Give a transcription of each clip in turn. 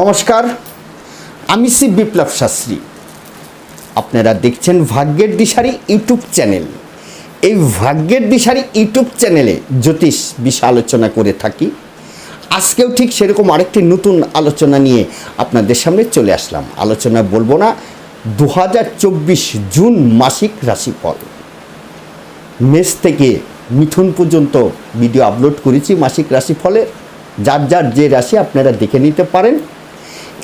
নমস্কার, আমি শ্রী বিপ্লব শাস্ত্রী। আপনারা দেখছেন ভাগ্যের দিশারি ইউটিউব চ্যানেল। এই ভাগ্যের দিশারি ইউটিউব চ্যানেলে জ্যোতিষ বিষয় আলোচনা করে থাকি। আজকেও ঠিক সেরকম আরেকটি নতুন আলোচনা নিয়ে আপনাদের সামনে চলে আসলাম। আলোচনা বলব না দু হাজার চব্বিশ জুন মাসিক রাশিফল। মেষ থেকে মিথুন পর্যন্ত ভিডিও আপলোড করেছি মাসিক রাশিফলে। যার যার যে রাশি আপনারা দেখে নিতে পারেন।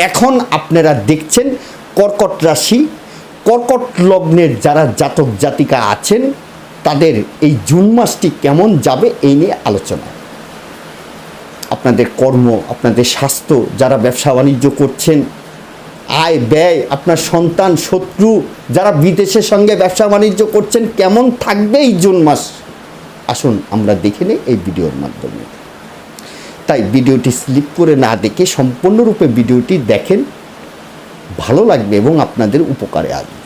এখন আপনারা দেখছেন কর্কট রাশি। কর্কট লগ্নের যারা জাতক জাতিকা আছেন, তাদের এই জুন মাসটি কেমন যাবে এই নিয়ে আলোচনা। আপনাদের কর্ম, আপনাদের স্বাস্থ্য, যারা ব্যবসা বাণিজ্য করছেন, আয় ব্যয়, আপনার সন্তান, শত্রু, যারা বিদেশের সঙ্গে ব্যবসা বাণিজ্য করছেন, কেমন থাকবে এই জুন মাস? আসুন আমরা দেখে নিই এই ভিডিওর মাধ্যমে। তাই ভিডিওটি স্লিপ করে না দেখে সম্পূর্ণরূপে ভিডিওটি দেখেন। ভালো লাগবে এবং আপনাদের উপকারে আসবে।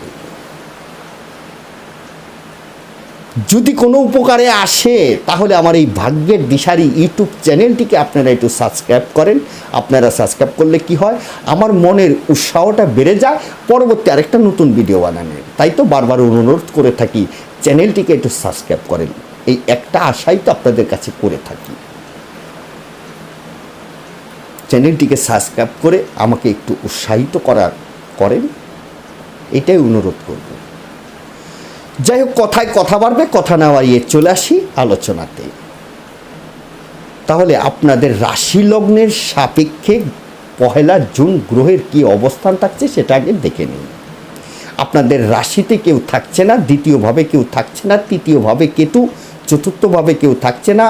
যদি কোনো উপকারে আসে, তাহলে আমার এই ভাগ্যের দিশারি ইউটিউব চ্যানেলটিকে আপনারা একটু সাবস্ক্রাইব করেন। আপনারা সাবস্ক্রাইব করলে কি হয়? আমার মনের উৎসাহটা বেড়ে যায়। পরবর্তী আরেকটা নতুন ভিডিও বানানোর। তাই তো বারবার অনুরোধ করে থাকি, চ্যানেলটিকে একটু সাবস্ক্রাইব করেন। এই একটা আশাই তো আপনাদের কাছে করে থাকি। চ্যানেলটিকে সাবস্ক্রাইব করে আমাকে একটু উৎসাহিত করার করেন, এটাই অনুরোধ করব। যাই হোক, কথায় কথা বাড়বে, কথা না বাড়িয়ে চলে আসি আলোচনাতে। তাহলে আপনাদের রাশি লগ্নের সাপেক্ষে পহেলা জুন গ্রহের কি অবস্থান থাকছে সেটা আগে দেখে নিন। আপনাদের রাশিতে কেউ থাকছে না, দ্বিতীয়ভাবে কেউ থাকছে না, তৃতীয়ভাবে কেতু, চতুর্থভাবে কেউ থাকছে না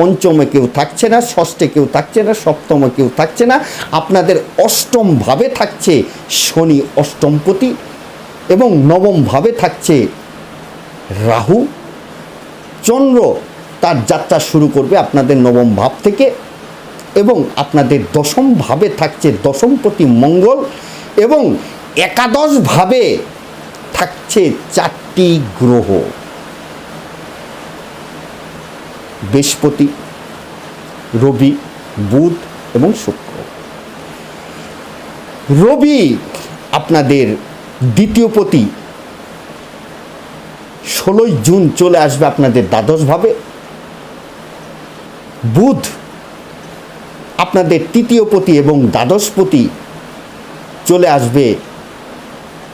পঞ্চমে কেউ থাকছে না, ষষ্ঠে কেউ থাকছে না, সপ্তমে কেউ থাকছে না। আপনাদের অষ্টমভাবে থাকছে শনি অষ্টমপতি এবং নবমভাবে থাকছে রাহু। চন্দ্র তার যাত্রা শুরু করবে আপনাদের নবম ভাব থেকে এবং আপনাদের দশম ভাবে থাকছে দশমপতি মঙ্গল এবং একাদশ ভাবে থাকছে চারটি গ্রহ। বৃহস্পতি, রবি, বুধ এবং শুক্র। রবি আপনাদের দ্বিতীয় পতি। ষোলোই জুন চলে আসবে আপনাদের দ্বাদশভাবে। বুধ আপনাদের তৃতীয় পতি এবং দ্বাদশপতি চলে আসবে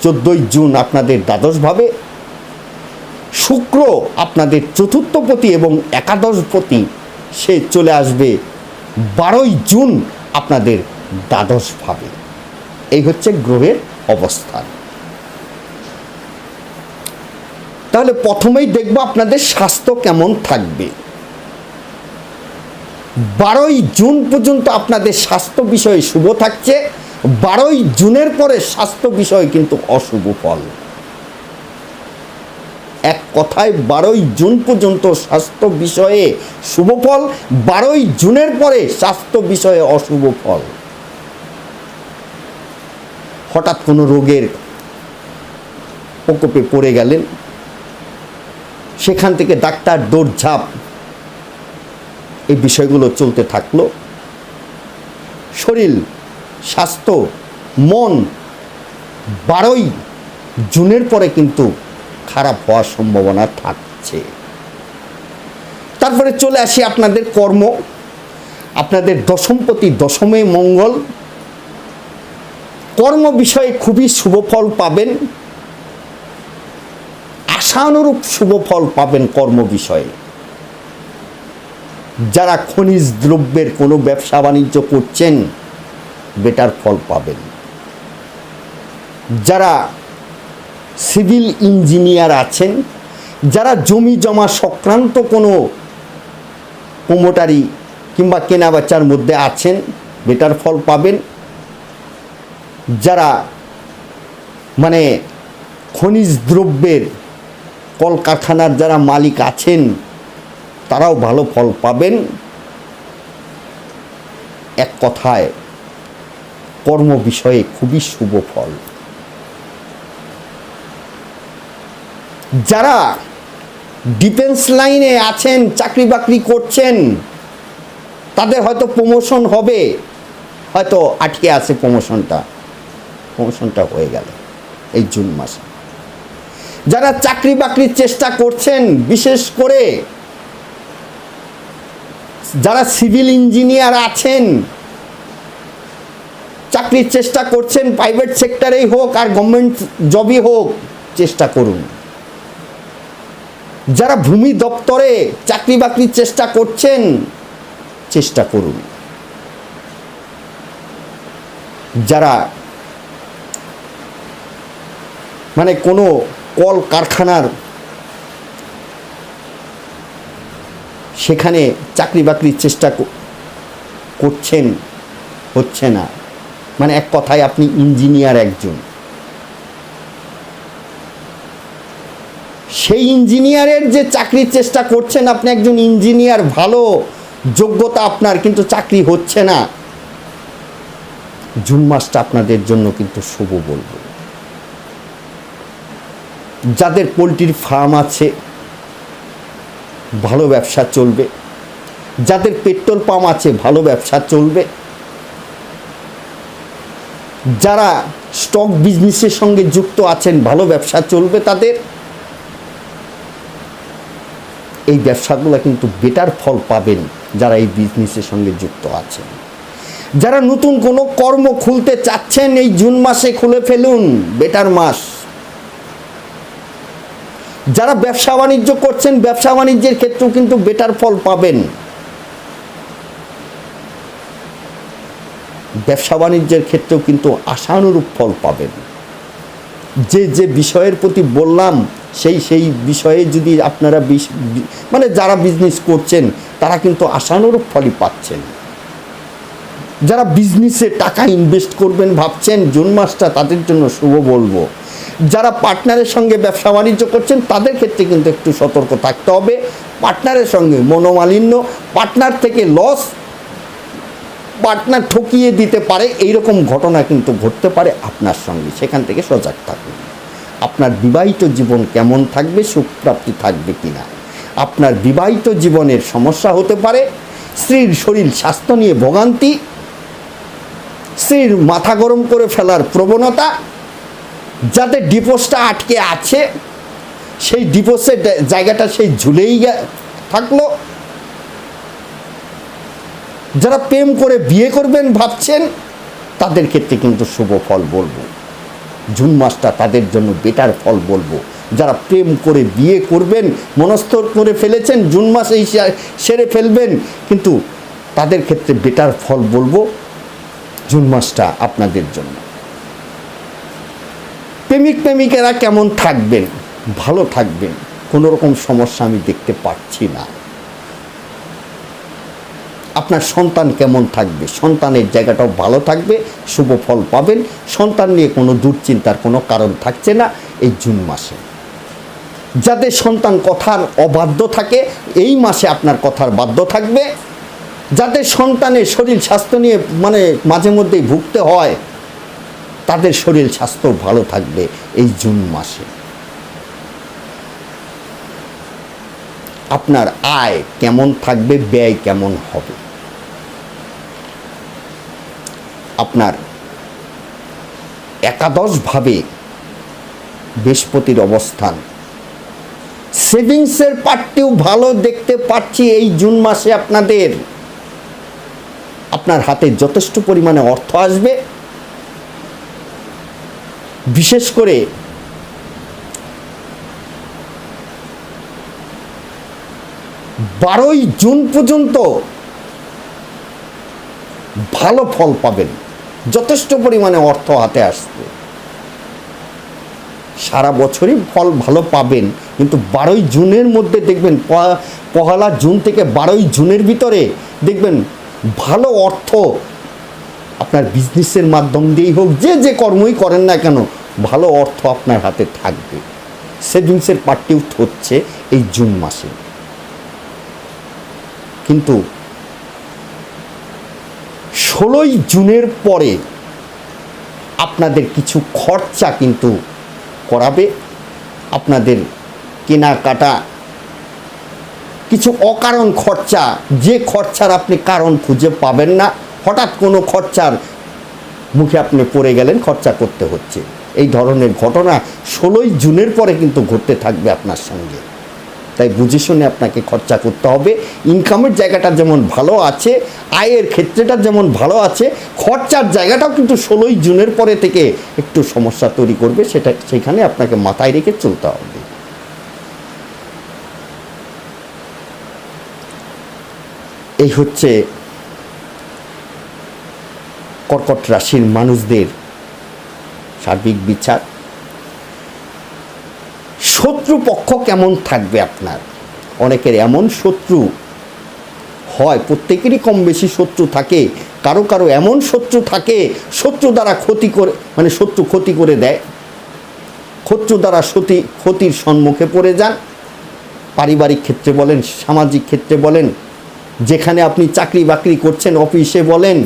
চোদ্দোই জুন আপনাদের দ্বাদশভাবে। শুক্র আপনাদের চতুর্থ চতুর্থপতি এবং একাদশ একাদশপতি সে চলে আসবে বারোই জুন আপনাদের দ্বাদশভাবে। এই হচ্ছে গ্রহের অবস্থান। তাহলে প্রথমেই দেখব আপনাদের স্বাস্থ্য কেমন থাকবে। বারোই জুন পর্যন্ত আপনাদের স্বাস্থ্য বিষয়ে শুভ থাকছে, বারোই জুনের পরে স্বাস্থ্য বিষয়ে কিন্তু অশুভ ফল। এক কথায় বারোই জুন পর্যন্ত স্বাস্থ্য বিষয়ে শুভ ফল, বারোই জুনের পরে স্বাস্থ্য বিষয়ে অশুভ ফল। হঠাৎ কোনো রোগের প্রকোপে পড়ে গেলেন। সেখান থেকে ডাক্তার দৌড়ঝাঁপ এই বিষয়গুলো চলতে থাকল। শরীর, স্বাস্থ্য, মন বারোই জুনের পরে কিন্তু খারাপ হওয়ার সম্ভাবনা থাকছে। তারপরে চলে আসি আপনাদের কর্ম। আপনাদের দশমপতি দশমে মঙ্গল। কর্ম বিষয়ে খুবই শুভ ফল পাবেন। আশানুরূপ শুভ ফল পাবেন কর্ম বিষয়ে। যারা খনিজ দ্রব্যের কোনো ব্যবসা বাণিজ্য করছেন, বেটার ফল পাবেন। যারা সিভিল ইঞ্জিনিয়ার আছেন, যারা জমি জমা সংক্রান্ত কোনো প্রোমোটারি কিংবা কেনাবেচার মধ্যে আছেন, বেটার ফল পাবেন। যারা মানে খনিজ দ্রব্যের কলকারখানার যারা মালিক আছেন, তারাও ভালো ফল পাবেন। এক কথায়, কর্ম বিষয়ে খুবই শুভ ফল। যারা ডিফেন্স লাইনে আছেন চাকরি বাকরি করছেন, তাদের হয়তো প্রমোশন হবে। হয়তো আটকে আছে প্রমোশনটা প্রমোশনটা হয়ে গেল এই জুন মাসে। যারা চাকরি বাকরির চেষ্টা করছেন, বিশেষ করে যারা সিভিল ইঞ্জিনিয়ার আছেন, চাকরির চেষ্টা করছেন প্রাইভেট সেক্টরেই হোক আর গভর্নমেন্ট জবই হোক, চেষ্টা করুন। যারা ভূমি দপ্তরে চাকরি বাকরির চেষ্টা করছেন, চেষ্টা করুন। যারা মানে কোনো কল কারখানার সেখানে চাকরি বাকরির চেষ্টা করছেন, হচ্ছে না। মানে এক কথায় আপনি ইঞ্জিনিয়ার একজন। সেই ইঞ্জিনিয়ারের যে চাকরির চেষ্টা করছেন আপনি একজন ইঞ্জিনিয়ার, ভালো যোগ্যতা আপনার, কিন্তু চাকরি হচ্ছে না। জুন মাসটা আপনাদের জন্য কিন্তু শুভ বলব। যাদের পোলট্রির ফার্ম আছে, ভালো ব্যবসা চলবে। যাদের পেট্রোল পাম্প আছে, ভালো ব্যবসা চলবে। যারা স্টক বিজনেসের সঙ্গে যুক্ত আছেন, ভালো ব্যবসা চলবে তাদের। এই ব্যবসাগুলো কিন্তু বেটার ফল পাবেন যারা এই বিজনেসের সঙ্গে যুক্ত আছেন। যারা নতুন কোনো কর্ম খুলতে চাচ্ছেন, এই জুন মাসে খুলে ফেলুন বেটার মাস। যারা ব্যবসা বাণিজ্য করছেন, ব্যবসা বাণিজ্যের ক্ষেত্রেও কিন্তু বেটার ফল পাবেন। ব্যবসা বাণিজ্যের ক্ষেত্রেও কিন্তু আশানুরূপ ফল পাবেন। যে যে বিষয়ের প্রতি বললাম সেই সেই বিষয়ে যদি আপনারা মানে যারা বিজনেস করছেন, তারা কিন্তু আশানুরূপ ফলই পাচ্ছেন। যারা বিজনেসে টাকা ইনভেস্ট করবেন ভাবছেন, জুন মাসটা তাদের জন্য শুভ বলব। যারা পার্টনারের সঙ্গে ব্যবসা বাণিজ্য করছেন, তাদের ক্ষেত্রে কিন্তু একটু সতর্ক থাকতে হবে। পার্টনারের সঙ্গে মনোমালিন্য পার্টনার থেকে লস পার্টনার ঠকিয়ে দিতে পারে, এইরকম ঘটনা কিন্তু ঘটতে পারে আপনার সঙ্গে। সেখান থেকে সজাগ থাকুন। আপনার বিবাহিত জীবন কেমন থাকবে, সুখপ্রাপ্তি থাকবে কি না আপনার বিবাহিত জীবনের সমস্যা হতে পারে, স্ত্রীর শরীর স্বাস্থ্য নিয়ে ভোগান্তি, স্ত্রীর মাথা গরম করে ফেলার প্রবণতা, যাতে ডিপোসটা আটকে আছে, সেই ডিপোসের জায়গাটা সেই ঝুলেই থাকল। যারা প্রেম করে বিয়ে করবেন ভাবছেন তাদের ক্ষেত্রে কিন্তু শুভ ফল বলব। জুন মাসটা তাদের জন্য বেটার ফল বলব। যারা প্রেম করে বিয়ে করবেন মনস্থ করে ফেলেছেন, জুন মাসেই সেরে ফেলবেন, কিন্তু তাদের ক্ষেত্রে বেটার ফল বলব জুন মাসটা আপনাদের জন্য। প্রেমিক, প্রেমিকেরা কেমন থাকবেন? ভালো থাকবেন। কোনো রকম সমস্যা আমি দেখতে পাচ্ছি না। আপনার সন্তান কেমন থাকবে? সন্তানের জায়গাটাও ভালো থাকবে, শুভ ফল পাবেন। সন্তান নিয়ে কোনো দুশ্চিন্তার কোনো কারণ থাকছে না এই জুন মাসে। যাদের সন্তান কথার অবাধ্য থাকে, এই মাসে আপনার কথার বাধ্য থাকবে। যাদের সন্তানের শরীর স্বাস্থ্য নিয়ে মানে মাঝে মধ্যেই ভুগতে হয়, তাদের শরীর স্বাস্থ্য ভালো থাকবে এই জুন মাসে। আপনার আয় কেমন থাকবে, ব্যয় কেমন হবে? আপনার একাদশভাবে বৃহস্পতির অবস্থান। সেভিংসের পার্টটিও ভালো দেখতে পাচ্ছি এই জুন মাসে আপনাদের। আপনার হাতে যথেষ্ট পরিমাণে অর্থ আসবে। বিশেষ করে বারোই জুন পর্যন্ত ভালো ফল পাবেন। যথেষ্ট পরিমাণে অর্থ হাতে আসবে সারা বছরই ফল ভালো পাবেন, কিন্তু বারোই জুনের মধ্যে দেখবেন পহেলা জুন থেকে বারোই জুনের ভিতরে দেখবেন ভালো অর্থ আপনার বিজনেসের মাধ্যম দিয়েই হোক, যে যে কর্মই করেন না কেন, ভালো অর্থ আপনার হাতে থাকবে। সেভিংসের পার্টিও হচ্ছে এই জুন মাসে। কিন্তু ষোলোই জুনের পরে আপনাদের কিছু খরচা কিন্তু করাবে। আপনাদের কেনাকাটা, কিছু অকারণ খরচা, যে খরচার আপনি কারণ খুঁজে পাবেন না, হঠাৎ কোনো খরচার মুখে আপনি পড়ে গেলেন, খরচা করতে হচ্ছে। এই ধরনের ঘটনা ষোলোই জুনের পরে কিন্তু ঘটতে থাকবে আপনার সঙ্গে। তাই বুঝে শুনে আপনাকে খরচা করতে হবে। ইনকামের জায়গাটা যেমন ভালো আছে, আয়ের ক্ষেত্রেটা যেমন ভালো আছে, খরচার জায়গাটাও কিন্তু ষোলোই জুনের পরে থেকে একটু সমস্যা তৈরি করবে, সেটা সেখানে আপনাকে মাথায় রেখে চলতে হবে। এই হচ্ছে কর্কট রাশির মানুষদের সার্বিক বিচার। শত্রুপক্ষ কেমন থাকবে আপনার? অনেকের এমন শত্রু হয়, প্রত্যেকেরই কম বেশি শত্রু থাকে। কারও কারও এমন শত্রু থাকে, শত্রু দ্বারা ক্ষতি করে মানে শত্রু ক্ষতি করে দেয়। শত্রু দ্বারা সতী, ক্ষতির সম্মুখে পড়ে যান। পারিবারিক ক্ষেত্রে বলেন, সামাজিক ক্ষেত্রে বলেন, যেখানে আপনি চাকরি বাকরি করছেন, অফিসে বলেন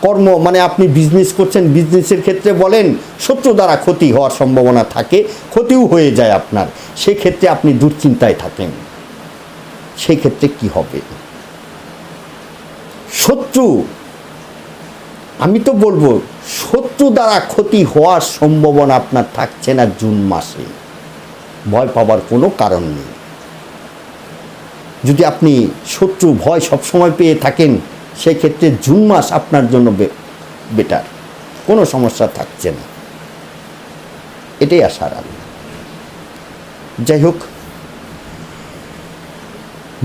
কর্ম মানে আপনি বিজনেস করছেন বিজনেসের ক্ষেত্রে বলেন শত্রু দ্বারা ক্ষতি হওয়ার সম্ভাবনা থাকে, ক্ষতিও হয়ে যায় আপনার। সেক্ষেত্রে আপনি দুশ্চিন্তায় থাকেন। সেই ক্ষেত্রে কি হবে? শত্রু, আমি তো বলব, শত্রু দ্বারা ক্ষতি হওয়ার সম্ভাবনা আপনার থাকছে না জুন মাসে। ভয় পাবার কোনো কারণ নেই। যদি আপনি শত্রু, ভয় সবসময় পেয়ে থাকেন সেক্ষেত্রে জুন মাস আপনার জন্য বেটার কোনো সমস্যা থাকছে না। এটাই আশার আলো। যাই হোক,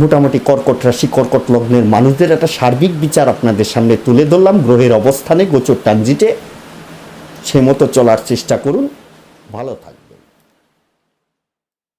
মোটামুটি কর্কট রাশি, কর্কট লগ্নের মানুষদের একটা সার্বিক বিচার আপনাদের সামনে তুলে ধরলাম। গ্রহের অবস্থানে গোচর ট্রানজিটে সে মতো চলার চেষ্টা করুন। ভালো থাকবে